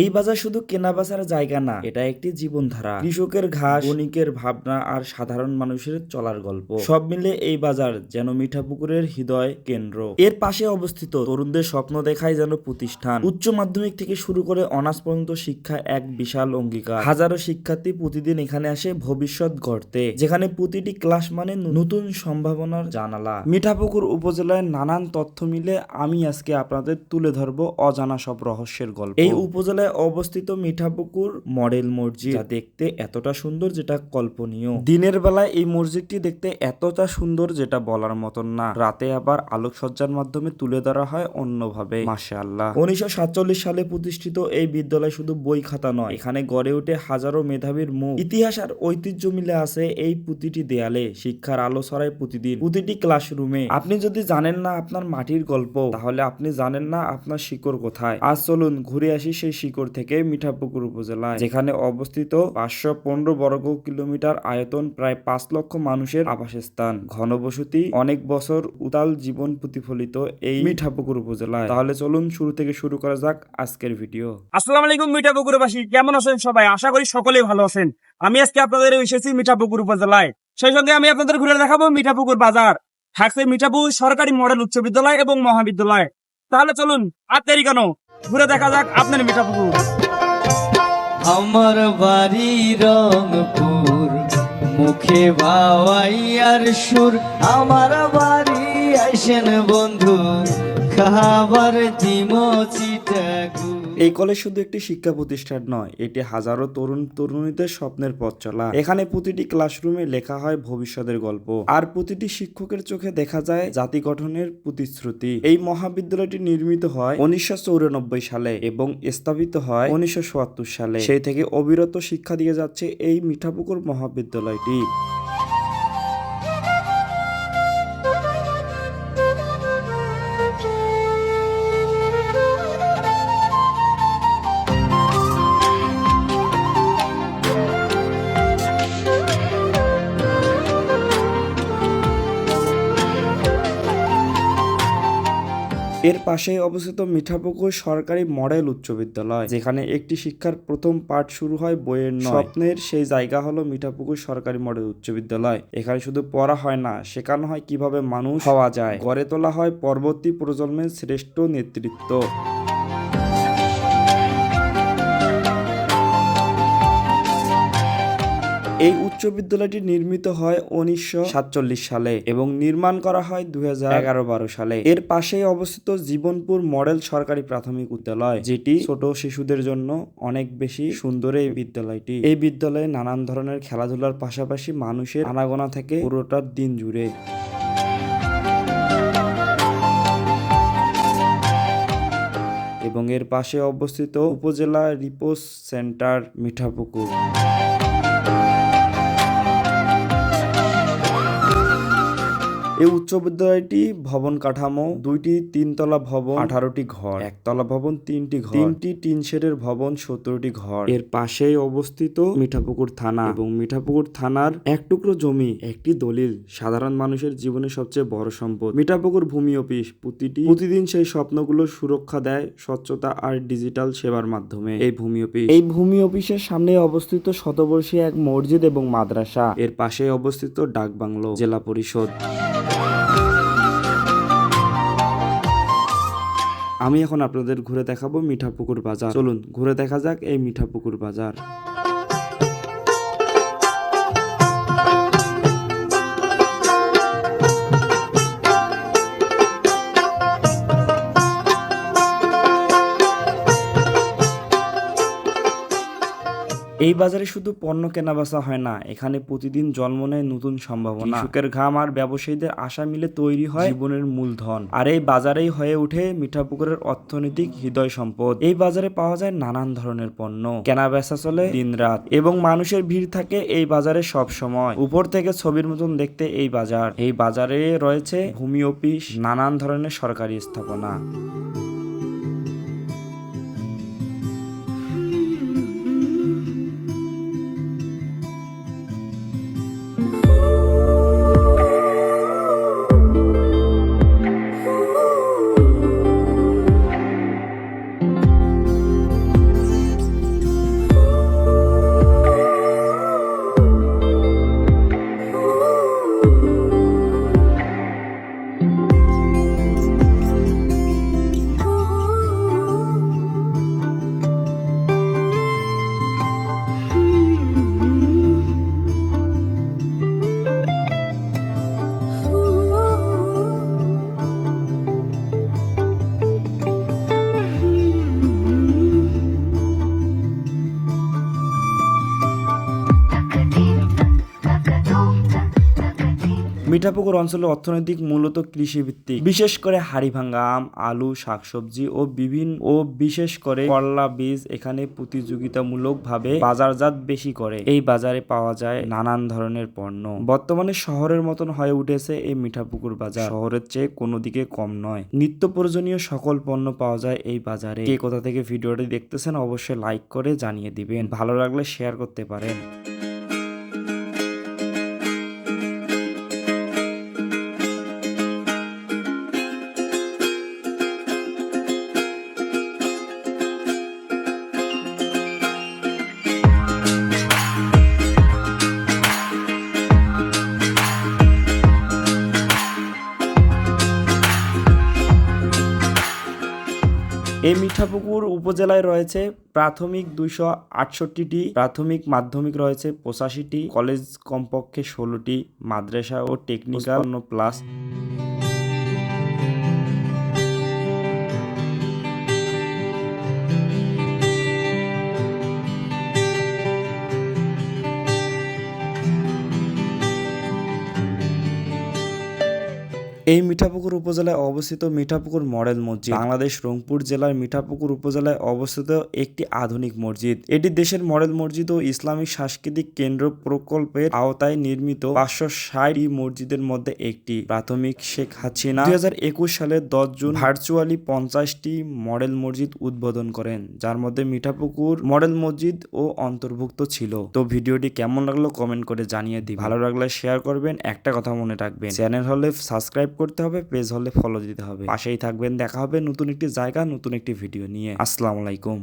এই বাজার শুধু কেনা বেচার জায়গা না, এটা একটি জীবনধারা। কৃষকের ঘাস, বণিকের ভাবনা আর সাধারণ মানুষের চলার গল্প। সব মিলে এই বাজার যেন মিঠা মিঠাপুকুরের হৃদয় কেন্দ্র। এর পাশে অবস্থিত তরুণদের স্বপ্ন দেখায় যেন প্রতিষ্ঠান। উচ্চ মাধ্যমিক থেকে শুরু করে অনার্স পর্যন্ত শিক্ষা এক বিশাল অঙ্গীকার। হাজারো শিক্ষার্থী প্রতিদিন এখানে আসে ভবিষ্যৎ গড়তে, যেখানে প্রতিটি ক্লাস মানে নতুন সম্ভাবনার জানালা। মিঠাপুকুর উপজেলায় নানান তথ্য মিলে আমি আজকে আপনাদের তুলে ধরবো অজানা সব রহস্যের গল্প। এই উপজেলায় অবস্থিত মিঠাপুকুর মডেল মসজিদ। যা দেখতে এতটা সুন্দর যেটা কল্পনীয়। দিনের বেলায় এই মসজিদটি দেখতে এতটা সুন্দর যেটা বলার মতন না। রাতে আবার আলোকসজ্জার মাধ্যমে তুলে ধরা হয় অন্যভাবে। মাসা আল্লাহ উনিশশো সাতচল্লিশ সালে প্রতিষ্ঠিত এই বিদ্যালয় শুধু বই খাতা নয়, এখানে গড়ে ওঠে হাজারো মেধাবীর মুখ। ইতিহাস আর ঐতিহ্য মিলে আছে এই প্রতিটি দেয়ালে। শিক্ষার আলো ছড়ায় প্রতিদিন। প্রতিটি ক্লাসরুমে। আপনি যদি জানেন না আপনার মাটির গল্প, তাহলে আপনি জানেন না আপনার শিকড় কোথায়। আজ চলুন ঘুরে আসি সেই শিকড় থেকে মিঠাপুকুর উপজেলায়। যেখানে অবস্থিত পাঁচশো পনেরো বর্গ কিলোমিটার আয়তন প্রায় পাঁচ লক্ষ মানুষের আবাসস্থান। ঘনবসতি অনেক বছর উতাল জীবন প্রতিফলিত এই মিঠাপুকুর উপজেলায়। তাহলে চলুন শুরু থেকে শুরু করা যাক আজকের ভিডিও। আসসালামু আলাইকুম মিঠাপুকুরবাসী, কেমন আছেন সবাই? আশা করি সকলেই ভালো আছেন। আমি আজকে আপনাদের এসেছি মিঠাপুকুর উপজেলায়। সেই সঙ্গে আমি আপনাদের ঘুরে দেখাবো মিঠাপুকুর বাজার। থাকছে মিঠাপুর সরকারি মডেল উচ্চ বিদ্যালয় এবং মহাবিদ্যালয়। তাহলে চলুন আর দেরি কেন? ঘুরে দেখা যাক আপনার মিঠাপুকুর। আমার বাড়ি রংপুর, মুখে বাওয়াইয়ার সুর। আমার বাড়ি আইসেন বন্ধু খাবার দিম চিটাগু। এই কলেজ শুধু একটি শিক্ষা প্রতিষ্ঠান নয়, এটি হাজারো তরুণ তরুণীদের স্বপ্নের পথ চলা। এখানে প্রতিটি ক্লাসরুমে লেখা হয় ভবিষ্যতের গল্প। আর প্রতিটি শিক্ষকের চোখে দেখা যায় জাতি গঠনের প্রতিশ্রুতি। এই মহাবিদ্যালয়টি নির্মিত হয় উনিশশো সালে এবং স্থাপিত হয় উনিশশো সালে। সেই থেকে অবিরত শিক্ষা দিয়ে যাচ্ছে এই মিঠাপুকুর মহাবিদ্যালয়টি। এর পাশে অবস্থিত মিঠাপুকুর সরকারি মডেল উচ্চ বিদ্যালয়, যেখানে একটি শিক্ষার প্রথম পাঠ শুরু হয় বইয়ের নয়। স্বপ্নের সেই জায়গা হলো মিঠাপুকুর সরকারি মডেল উচ্চ বিদ্যালয়। এখানে শুধু পড়া হয় না, শেখানো হয় কীভাবে মানুষ হওয়া যায়। গড়ে তোলা হয় পরবর্তী প্রজন্মের শ্রেষ্ঠ নেতৃত্ব। এই উচ্চ বিদ্যালয়টি নির্মিত হয় উনিশশো সাতচল্লিশ সালে এবং নির্মাণ করা হয় দুই হাজার সালে। এর পাশেই অবস্থিত জীবনপুর মডেল সরকারি প্রাথমিক বিদ্যালয়, যেটি ছোট শিশুদের জন্য অনেক বেশি সুন্দর এই বিদ্যালয়টি। এই বিদ্যালয়ে নানান ধরনের খেলাধুলার পাশাপাশি মানুষের আনাগোনা থেকে পুরোটার দিন জুড়ে। এবং এর পাশে অবস্থিত উপজেলা রিপোর্ট সেন্টার মিঠাপুকুর। এই উচ্চ বিদ্যালয়টি ভবন কাঠামো, দুইটি তিনতলা ভবন, আঠারোটি ঘর, একতলা ভবন, তিনটি ঘর, তিনটি টিন শেডের ভবন, সতেরোটি ঘর। এর পাশেই অবস্থিত মিঠাপুকুর থানা এবং মিঠাপুকুর থানার এক টুকরো জমি, একটি দলিল, সাধারণ মানুষের জীবনে সবচেয়ে বড় সম্পদ। মিঠাপুকুর ভূমি অফিস, প্রতিটি, প্রতিদিন সেই স্বপ্নগুলো সুরক্ষা দেয় স্বচ্ছতা আর ডিজিটাল সেবার মাধ্যমে। এই ভূমি অফিস, এই ভূমি অফিসের সামনে অবস্থিত শতবর্ষী এক মসজিদ এবং মাদ্রাসা। এর পাশে অবস্থিত ডাক বাংলো জেলা পরিষদ। আমি এখন আপনাদের ঘুরে দেখাবো মিঠাপুকুর বাজার। চলুন ঘুরে দেখা যাক এই মিঠাপুকুর বাজার। এই বাজারে শুধু পণ্য কেনা বেচা হয় না এখানে প্রতিদিন জন্ম নেয় নতুন সম্ভাবনা। কৃষকের ঘাম আর ব্যবসায়ীদের আশা মিলে তৈরি হয় জীবনের মূলধন। আর এই বাজারেই হয়ে ওঠে মিঠাপুকুরের অর্থনৈতিক হৃদয় সম্পদ। এই বাজারে পাওয়া যায় নানান ধরনের পণ্য। কেনা বেচা চলে দিন রাত এবং মানুষের ভিড় থাকে এই বাজারে সব সময়। উপর থেকে ছবির মতন দেখতে এই বাজার। এই বাজারে রয়েছে ভূমি অফিস নানান ধরনের সরকারি স্থাপনা। মিঠাপুকুর অঞ্চলের অর্থনৈতিক মূলত কৃষিভিত্তিক। বিশেষ করে হাড়িভাঙ্গা আম, আলু, শাকসবজি ও বিভিন্ন, ও বিশেষ করে করলা, বীজ এখানে প্রতিযোগিতামূলকভাবে বাজারজাত বেশি করে। এই বাজারে পাওয়া যায় নানান ধরনের পণ্য। বর্তমানে শহরের মতন হয়ে উঠেছে এই মিঠাপুকুর বাজার। শহরের চেয়ে কোনো দিকে কম নয়। নিত্য প্রয়োজনীয় সকল পণ্য পাওয়া যায় এই বাজারে। কে কোথা থেকে ভিডিওটি দেখতেছেন অবশ্যই লাইক করে জানিয়ে দিবেন। ভালো লাগলে শেয়ার করতে পারেন। এই মিঠাপুকুর উপজেলায় রয়েছে প্রাথমিক দুইশো আটষট্টিটি, প্রাথমিক মাধ্যমিক রয়েছে পঁচাশিটি, কলেজ কমপক্ষে ষোলোটি, মাদ্রাসা ও টেকনিক্যাল প্লাস এই মিঠাপুকুর উপজেলায় অবস্থিত মিঠাপুকুর মডেল মসজিদ। বাংলাদেশ রংপুর জেলার মিঠাপুকুর উপজেলায় অবস্থিত একটি আধুনিক মসজিদ। এটি দেশের মডেল মসজিদ ও ইসলামিক সাংস্কৃতিক কেন্দ্র প্রকল্পের আওতায় নির্মিত পাঁচশো ষাট মসজিদের মধ্যে একটি। প্রাথমিক শেখ হাসিনা দুই হাজার একুশ সালের দশ জুন ভার্চুয়ালি পঞ্চাশটি মডেল মসজিদ উদ্বোধন করেন, যার মধ্যে মিঠাপুকুর মডেল মসজিদ ও অন্তর্ভুক্ত ছিল। তো ভিডিওটি কেমন লাগল কমেন্ট করে জানিয়ে দিন ভালো লাগলে শেয়ার করবেন, একটা কথা মনে রাখবেন। চ্যানেল হলে সাবস্ক্রাইব করতে হবে পেজ হলে ফলো দিতে হবে। পাশেই থাকবেন, দেখা হবে নতুন একটি জায়গা, নতুন একটি ভিডিও নিয়ে। আসসালামু আলাইকুম।